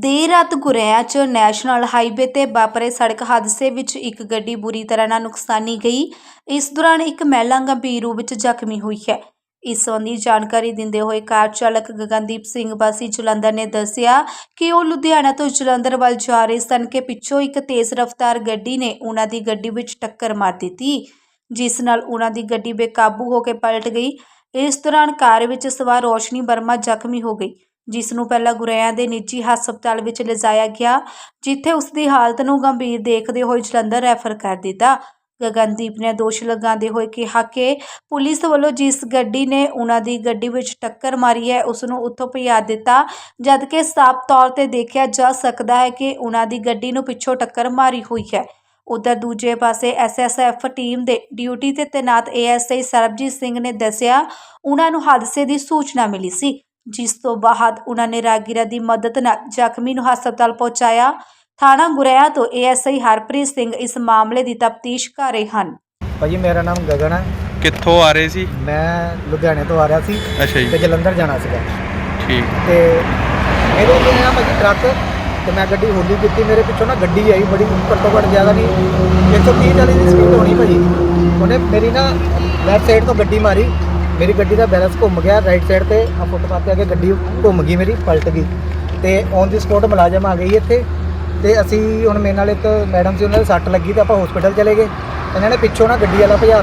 ਦੇਰ ਰਾਤ ਗੁਰੇਆ 'ਚ ਨੈਸ਼ਨਲ ਹਾਈਵੇ ਤੇ ਵਾਪਰੇ ਸੜਕ ਹਾਦਸੇ ਵਿੱਚ ਇੱਕ ਗੱਡੀ ਬੁਰੀ ਤਰ੍ਹਾਂ ਨਾਲ ਨੁਕਸਾਨੀ ਗਈ। ਇਸ ਦੌਰਾਨ ਇੱਕ ਮਹਿਲਾ ਗੰਭੀਰ ਰੂਪ ਵਿੱਚ ਜ਼ਖਮੀ ਹੋਈ ਹੈ। ਇਸ ਸੰਬੰਧੀ ਜਾਣਕਾਰੀ ਦਿੰਦੇ ਹੋਏ ਕਾਰ ਚਾਲਕ ਗਗਨਦੀਪ ਸਿੰਘ ਵਾਸੀ ਜਲੰਧਰ ਨੇ ਦੱਸਿਆ ਕਿ ਉਹ ਲੁਧਿਆਣਾ ਤੋਂ ਜਲੰਧਰ ਵੱਲ ਜਾ ਰਹੇ ਸਨ ਕਿ ਪਿੱਛੋਂ ਇੱਕ ਤੇਜ਼ ਰਫ਼ਤਾਰ ਗੱਡੀ ਨੇ ਉਹਨਾਂ ਦੀ ਗੱਡੀ ਵਿੱਚ ਟੱਕਰ ਮਾਰ ਦਿੱਤੀ, ਜਿਸ ਨਾਲ ਉਹਨਾਂ ਦੀ ਗੱਡੀ ਬੇਕਾਬੂ ਹੋ ਕੇ ਪਲਟ ਗਈ। ਇਸ ਦੌਰਾਨ ਕਾਰ ਵਿੱਚ ਸਵਾਰ ਰੋਸ਼ਨੀ ਵਰਮਾ ਜ਼ਖਮੀ ਹੋ ਗਈ। ਜਿਸ ਨੂੰ ਪਹਿਲਾਂ ਗੁਰੇਆਂ ਦੇ ਨਿੱਜੀ ਹਸਪਤਾਲ ਵਿੱਚ ਲਿਜਾਇਆ ਗਿਆ, ਜਿੱਥੇ ਉਸ ਦੀ ਹਾਲਤ ਨੂੰ ਗੰਭੀਰ ਦੇਖਦੇ ਹੋਏ ਜਲੰਧਰ ਰੈਫਰ ਕਰ ਦਿੱਤਾ। ਗਗਨਦੀਪ ਨੇ ਦੋਸ਼ ਲਗਾਉਂਦੇ ਹੋਏ ਕਿਹਾ ਕਿ ਪੁਲਿਸ ਵੱਲੋਂ ਜਿਸ ਗੱਡੀ ਨੇ ਉਹਨਾਂ ਦੀ ਗੱਡੀ ਵਿੱਚ ਟੱਕਰ ਮਾਰੀ ਹੈ ਉਸ ਨੂੰ ਉੱਥੋਂ ਭਜਾ ਦਿੱਤਾ, ਜਦਕਿ ਸਾਫ਼ ਤੌਰ ਤੇ ਦੇਖਿਆ ਜਾ ਸਕਦਾ ਹੈ ਕਿ ਉਹਨਾਂ ਦੀ ਗੱਡੀ ਨੂੰ ਪਿੱਛੋਂ ਟੱਕਰ ਮਾਰੀ ਹੋਈ ਹੈ। ਉਧਰ ਦੂਜੇ ਪਾਸੇ ਐਸਐਸਐਫ ਟੀਮ ਦੇ ਡਿਊਟੀ ਤੇ ਤੈਨਾਤ ਏਐਸਆਈ ਸਰਬਜੀਤ ਸਿੰਘ ਨੇ ਦੱਸਿਆ, ਉਹਨਾਂ ਨੂੰ ਹਾਦਸੇ ਦੀ ਸੂਚਨਾ ਮਿਲੀ ਸੀ। ਜਿਸ ਤੋਂ ਬਾਅਦ ਉਹਨਾਂ ਨੇ ਰਾਗੀਰਾ ਦੀ ਮਦਦ ਨਾਲ ਜ਼ਖਮੀ ਨੂੰ ਹਸਪਤਾਲ ਪਹੁੰਚਾਇਆ। ਥਾਣਾ ਗੁਰੇਆ ਤੋਂ ਏਐਸਆਈ ਹਰਪ੍ਰੀਤ ਸਿੰਘ ਇਸ ਮਾਮਲੇ ਦੀ ਤਫਤੀਸ਼ ਕਰ ਰਹੇ ਹਨ। ਭਾਜੀ ਮੇਰਾ ਨਾਮ ਗਗਨ ਹੈ। ਕਿੱਥੋਂ ਆ ਰਹੇ ਸੀ? ਮੈਂ ਲੁਧਿਆਣੇ ਤੋਂ ਆ ਰਿਹਾ ਸੀ ਅੱਛਾ ਤੇ ਜੀ ਜਲੰਧਰ ਜਾਣਾ ਸੀਗਾ। ਠੀਕ। ਤੇ ਮੇਰੇ ਕੋਲ ਆਇਆ ਭਾਜੀ ਟਰੱਕ ਤੇ ਮੈਂ ਗੱਡੀ ਹੌਲੀ ਕੀਤੀ ਮੇਰੇ ਪਿੱਛੋਂ ਨਾ ਗੱਡੀ ਆਈ ਬੜੀ ਘੱਟੋ ਘੱਟ ਜ਼ਿਆਦਾ ਨਹੀਂ 130 ਵਾਲੀ ਦੀ ਸਪੀਡ ਹੋਣੀ ਭਾਜੀ। ਉਹਨੇ ਮੇਰੀ ਨਾ ਲੈਫਟ ਸਾਈਡ ਤੋਂ ਗੱਡੀ ਮਾਰੀ। ਮੇਰੀ ਗੱਡੀ ਦਾ ਬੈਲੈਂਸ ਘੁੰਮ ਗਿਆ ਰਾਈਟ ਸਾਈਡ ਤੇ ਆ ਫੁੱਟਪਾਥ ਤੇ ਆ ਕੇ ਗੱਡੀ ਘੁੰਮ ਗਈ ਮੇਰੀ ਪਲਟ ਗਈ। ਤੇ ਔਨ ਦੀ ਸਪੋਟ ਮੁਲਾਜ਼ਮ ਆ ਗਈ ਇੱਥੇ। ਤੇ ਅਸੀਂ ਹੁਣ ਮੇਰੇ ਨਾਲ ਇੱਕ ਮੈਡਮ ਸੀ ਉਹਨਾਂ ਦੇ ਸੱਟ ਲੱਗੀ ਤੇ ਆਪਾਂ ਹਸਪੀਟਲ ਚਲੇ ਗਏ। ਇਹਨਾਂ ਨੇ ਪਿੱਛੋਂ ਨਾ ਗੱਡੀ ਵਾਲਾ ਭਜਾ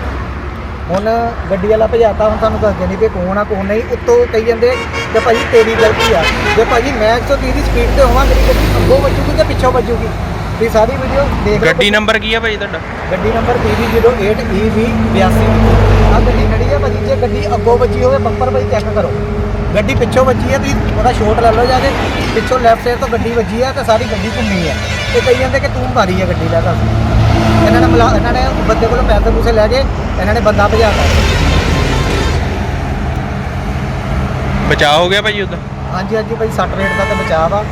ਹੁਣ ਗੱਡੀ ਵਾਲਾ ਭਜਾਤਾ ਹੁਣ ਤੁਹਾਨੂੰ ਦੱਸਦੇ ਨਹੀਂ ਕਿ ਕੌਣ ਆ ਕੌਣ ਨਹੀਂ। ਉੱਤੋਂ ਕਹੀ ਜਾਂਦੇ ਕਿ ਭਾਜੀ ਤੇਰੀ ਗਲਤੀ ਆ ਜੇ ਭਾਜੀ ਮੈਂ 130 ਦੀ ਸਪੀਡ ਤੇ ਹੋਵਾਂ ਮੇਰੀ ਗੱਡੀ ਅੱਗੋਂ ਵੱਜੂਗੀ ਤੇ ਪਿੱਛੋਂ ਵੱਜੂਗੀ? ਤੁਸੀਂ ਸਾਰੀ ਵੀਡੀਓ ਦੇਖ ਗੱਡੀ ਨੰਬਰ ਕੀ ਆ ਭਾਈ ਤੁਹਾਡਾ? ਗੱਡੀ ਨੰਬਰ PB08EV82 ਆ ਗੱਡੀ ਖੜੀ ਆ ਭਾਜੀ ਜੇ ਗੱਡੀ ਅੱਗੋਂ ਵੱਜੀ ਹੋਵੇ ਬੰਪਰ ਭਾਈ ਚੈੱਕ ਕਰੋ। ਗੱਡੀ ਪਿੱਛੋਂ ਵੱਜੀ ਹੈ ਤੁਸੀਂ ਉਹਦਾ ਸ਼ੋਟ ਲੈ ਲਓ ਜਾ ਕੇ ਪਿੱਛੋਂ ਲੈਫਟ ਸਾਈਡ ਤੋਂ ਗੱਡੀ ਵੱਜੀ ਹੈ ਤੇ ਸਾਰੀ ਗੱਡੀ ਘੁੰਮੀ ਹੈ ਤੇ ਕਹੀ ਜਾਂਦੇ ਕਿ ਤੂੰ ਮਾਰੀ ਹੈ ਗੱਡੀ ਲੈ ਦੱਸ। ਇਹਨਾਂ ਨੇ ਮਿਲਾ ਇਹਨਾਂ ਨੇ ਬੰਦੇ ਕੋਲੋਂ ਪੈਸੇ ਪੂਸੇ ਲੈ ਕੇ ਇਹਨਾਂ ਨੇ ਬੰਦਾ ਭਜਾਤਾ ਬਚਾਅ ਹੋ ਗਿਆ ਭਾਈ ਉਹਦਾ ਹਾਂਜੀ ਹਾਂਜੀ ਭਾਈ 60 ਰੇਟ ਦਾ ਤਾਂ ਬਚਾਅ ਵਾ।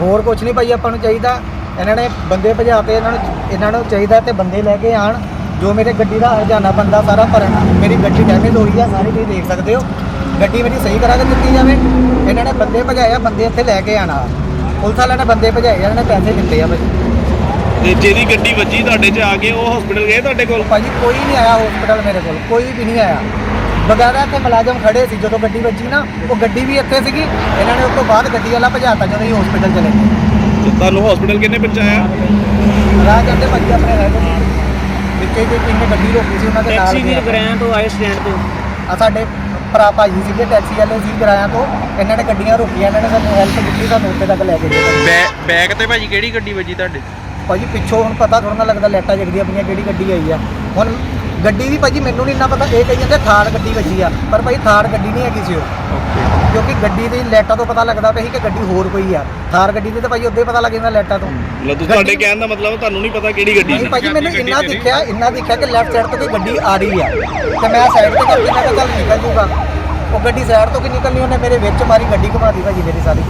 ਹੋਰ ਕੁਝ ਨਹੀਂ ਭਾਈ ਆਪਾਂ ਨੂੰ ਚਾਹੀਦਾ ਇਹਨਾਂ ਨੇ ਬੰਦੇ ਭਜਾ ਤੇ ਇਹਨਾਂ ਨੂੰ ਇਹਨਾਂ ਨੂੰ ਚਾਹੀਦਾ ਤੇ ਬੰਦੇ ਲੈ ਕੇ ਆਣ ਜੋ ਮੇਰੇ ਗੱਡੀ ਦਾ ਹਰਜਾਨਾ ਬੰਦਾ ਸਾਰਾ ਭਰਨ ਮੇਰੀ ਗੱਡੀ ਡੈਮੇਜ ਹੋਈ ਆ ਸਾਰੇ ਤੁਸੀਂ ਦੇਖ ਸਕਦੇ ਹੋ। ਗੱਡੀ ਮੇਰੀ ਸਹੀ ਕਰਾ ਕੇ ਦਿੱਤੀ ਜਾਵੇ। ਇਹਨਾਂ ਨੇ ਬੰਦੇ ਭਜਾਏ ਆ ਬੰਦੇ ਇੱਥੇ ਲੈ ਕੇ ਆਣਾ ਪੁਲਿਸ ਵਾਲਿਆਂ ਨੇ ਬੰਦੇ ਭਜਾਏ ਇਹਨਾਂ ਨੇ ਪੈਸੇ ਦਿੱਤੇ ਆ ਭਾਈ ਤੇ ਜਿਹਦੀ ਗੱਡੀ ਵੱਜੀ ਤੁਹਾਡੇ 'ਚ ਆ ਕੇ ਉਹ ਹਸਪੀਟਲ ਗਏ ਤੁਹਾਡੇ ਕੋਲ? ਭਾਜੀ ਕੋਈ ਨਹੀਂ ਆਇਆ ਹਸਪੀਟਲ ਮੇਰੇ ਕੋਲ ਕੋਈ ਵੀ ਨਹੀਂ ਆਇਆ। ਬਗੈਰਾ ਇੱਥੇ ਮੁਲਾਜ਼ਮ ਖੜੇ ਸੀ ਜਦੋਂ ਗੱਡੀ ਵੱਜੀ ਨਾ ਉਹ ਗੱਡੀ ਵੀ ਇੱਥੇ ਸੀਗੀ। ਇਹਨਾਂ ਨੇ ਉਸ ਤੋਂ ਬਾਅਦ ਗੱਡੀ ਵਾਲਾ ਭਜਾਤਾ ਜਦੋਂ ਅਸੀਂ ਹਸਪੀਟਲ ਚਲੇ ਗਏ। ਤੇ ਤੁਹਾਨੂੰ ਹਸਪੀਟਲ ਕਿੰਨੇ ਪਹੁੰਚਾਇਆ ਰਾਹ ਜਾਂਦੇ ਭਾਜੀ ਆਪਣੇ ਰਹਿ ਗਏ ਵਿੱਚੇ ਜੇ ਕਿੰਨੇ ਗੱਡੀ ਰੋਕੀ ਸੀ ਉਹਨਾਂ ਦੇ ਨਾਲ ਟੈਕਸੀ ਵੀ। ਗ੍ਰੈਂਡ ਤੋਂ ਆਏ ਸਟੈਂਡ ਤੋਂ। ਆ ਸਾਡੇ ਭਰਾ ਭਾਜੀ ਸੀਗੇ ਟੈਕਸੀ ਵਾਲੇ ਸੀ ਕਿਰਾਇਆ ਤੋਂ। ਇਹਨਾਂ ਨੇ ਗੱਡੀਆਂ ਰੋਕੀਆਂ ਇਹਨਾਂ ਨੇ ਸਾਨੂੰ ਹੈਲਪ ਦਿੱਤੀ ਸਾਨੂੰ ਉੱਥੇ ਤੱਕ ਲੈ ਕੇ ਗਏ। ਬੈ- ਬੈਗ ਤੇ ਭਾਜੀ ਕਿਹੜੀ ਗੱਡੀ ਵੱਜੀ ਤੁਹਾਡੇ? ਭਾਜੀ ਪਿੱਛੋਂ ਹੁਣ ਪਤਾ ਥੋੜਾ ਨਾ ਲੱਗਦਾ ਲੈਟਾਂ ਜਗਦੀਆਂ ਪਈਆਂ ਕਿਹੜੀ ਗੱਡੀ ਆਈ ਆ। ਹੁਣ ਗੱਡੀ ਦੀ ਭਾਜੀ ਮੈਨੂੰ ਨਹੀਂ ਇੰਨਾ ਪਤਾ ਇਹ ਕਹੀ ਜਾਂਦੇ ਥਾਰ ਗੱਡੀ ਵੱਜੀ ਆ ਪਰ ਭਾਈ ਥਾਰ ਗੱਡੀ ਨਹੀਂ ਹੈਗੀ ਸੀ ਉਹ। ਓਕੇ ਕਿਉਂਕਿ ਗੱਡੀ ਦੀ ਲੈਟਾਂ ਤੋਂ ਪਤਾ ਲੱਗਦਾ ਪਿਆ ਸੀ ਕਿ ਗੱਡੀ ਹੋਰ ਕੋਈ ਆ। ਥਾਰ ਗੱਡੀ ਦੀ ਤਾਂ ਭਾਜੀ ਉੱਦੇ ਪਤਾ ਲੱਗ ਜਾਂਦਾ ਲੈਟਾਂ ਤੋਂ। ਮਤਲਬ ਤੁਸੀਂ ਤੁਹਾਡੇ ਕਹਿਣ ਦਾ ਮਤਲਬ ਤੁਹਾਨੂੰ ਨਹੀਂ ਪਤਾ ਕਿਹੜੀ ਗੱਡੀ ਨਹੀਂ ਸੀ। ਭਾਜੀ ਮੈਨੂੰ ਇੰਨਾ ਦਿਖਿਆ ਇੰਨਾ ਦਿਖਿਆ ਕਿ ਲੈਫਟ ਸਾਈਡ ਤੋਂ ਕੋਈ ਗੱਡੀ ਆ ਰਹੀ ਆ। ਤੇ ਮੈਂ ਸਾਈਡ ਤੇ ਕਰਕੇ ਮੈਂ ਕਿਹਾ ਚੱਲ ਨਿਕਲ ਜੂਗਾ। ਉਹ ਗੱਡੀ ਸਾਈਡ ਤੋਂ ਕਿ ਨਿਕਲਣੀ ਉਹਨੇ ਮੇਰੇ ਵਿੱਚ ਮਾਰੀ ਗੱਡੀ ਘੁਮਾਦੀ ਭਾਜੀ ਮੇਰੀ ਸਾਰੀ।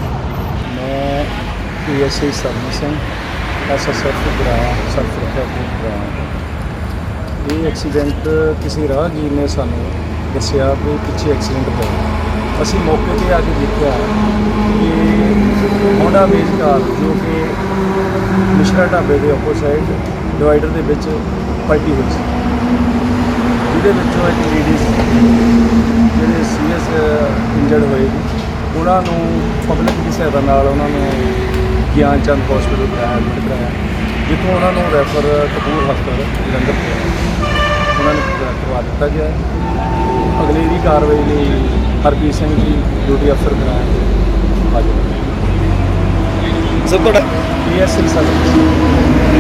ਮੈਂ ਪੀਐਸਆਈ ਸਰਵਿਸ ਸਿੰਘ ਐਸਐਸਐਫ ਗ੍ਰਾਮ ਸਰਫਰਖਿਆ ਗ੍ਰਾਮ ਇਹ ਐਕਸੀਡੈਂਟ ਕਿਸੇ ਰਾਹਗੀਰ ਨੇ ਸਾਨੂੰ ਦੱਸਿਆ ਵੀ ਪਿੱਛੇ ਐਕਸੀਡੈਂਟ ਹੋਇਆ। ਅਸੀਂ ਮੌਕੇ ਤੇ ਆ ਕੇ ਦੇਖਿਆ ਕਿ ਹੋਂਡਾ ਬੇਸ ਕਾਰ ਜੋ ਕਿ ਮਿਸ਼ਰਾ ਢਾਬੇ ਦੇ ਆਪੋਸਾਈਡ ਡਿਵਾਈਡਰ ਦੇ ਵਿੱਚ ਪਲਟੀ ਹੋਈ ਸੀ। ਜਿਹਦੇ ਵਿੱਚੋਂ ਇੱਕ ਲੇਡੀਜ਼ ਜਿਹੜੇ ਸੀਰੀਅਸ ਇੰਜਰਡ ਹੋਏ ਉਹਨਾਂ ਨੂੰ ਪਬਲਿਕ ਦੀ ਸਹਾਇਤਾ ਨਾਲ ਉਹਨਾਂ ਨੂੰ ਗਿਆਨ ਚੰਦ ਹਸਪੀਟਲ ਕਰਾਇਆ ਐਡਮਿਟ ਕਰਾਇਆ, ਜਿੱਥੋਂ ਉਹਨਾਂ ਨੂੰ ਰੈਫਰ ਕਪੂਰ ਹਸਪਤਾਲ ਜਲੰਧਰ ਉਹਨਾਂ ਨੂੰ ਕਰਵਾ ਦਿੱਤਾ ਗਿਆ ਹੈ। ਅਗਲੀ ਦੀ ਕਾਰਵਾਈ ਲਈ ਹਰਪ੍ਰੀਤ ਸਿੰਘ ਜੀ ਡਿਊਟੀ ਅਫਸਰ ਕਰਾਇਆ ਹਾਜ਼ਰ ਸਰ ਤੁਹਾਡਾ ਪੀਐਸਸੀ ਸਰਵਿਸ